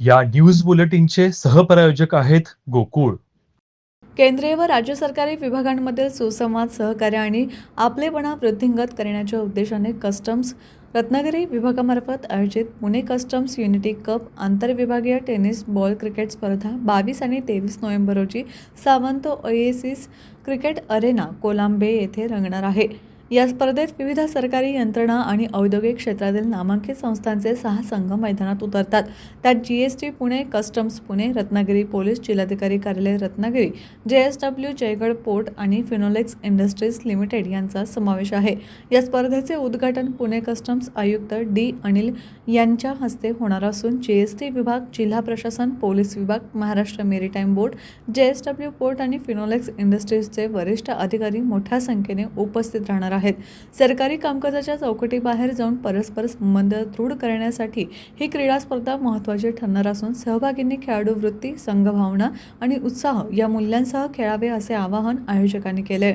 या न्यूज बुलेटिनचे सहप्रायोजक आहेत गोकुळ. केंद्रीय व राज्य सरकारी विभागांमधील सुसंवाद सहकार्य आणि आपलेपणा वृद्धिंगत करण्याच्या उद्देशाने कस्टम्स रत्नागिरी विभागामार्फत आयोजित पुणे कस्टम्स युनिटी कप आंतरविभागीय टेनिस बॉल क्रिकेट स्पर्धा बावीस आणि तेवीस नोव्हेंबर रोजी Sawant Oasis cricket arena Kolambe येथे रंगणार आहे. या स्पर्धेत विविध सरकारी यंत्रणा आणि औद्योगिक क्षेत्रातील नामांकित संस्थांचे सहा संघ मैदानात उतरतात. त्यात G S T Pune customs Pune Ratnagiri police जिल्हाधिकारी कार्यालय रत्नागिरी जे एस डब्ल्यू जयगड पोर्ट आणि फिनोलेक्स इंडस्ट्रीज लिमिटेड यांचा समावेश आहे. या स्पर्धेचे उद्घाटन पुणे कस्टम्स आयुक्त डी अनिल यांच्या हस्ते होणार असून जी एस टी विभाग जिल्हा प्रशासन पोलीस विभाग Maharashtra maritime board J S W port आणि फिनोलेक्स इंडस्ट्रीजचे वरिष्ठ अधिकारी मोठ्या संख्येने उपस्थित राहणार आहेत. सरकारी कामकाजाच्या चौकटीबाहेर जाऊन परस्पर संबंध दृढ करण्यासाठी ही क्रीडा स्पर्धा महत्त्वाची ठरणार असून सहभागींनी खेळाडू वृत्ती संघभावना आणि उत्साह या मूल्यांसह खेळावे असे आवाहन आयोजकांनी केले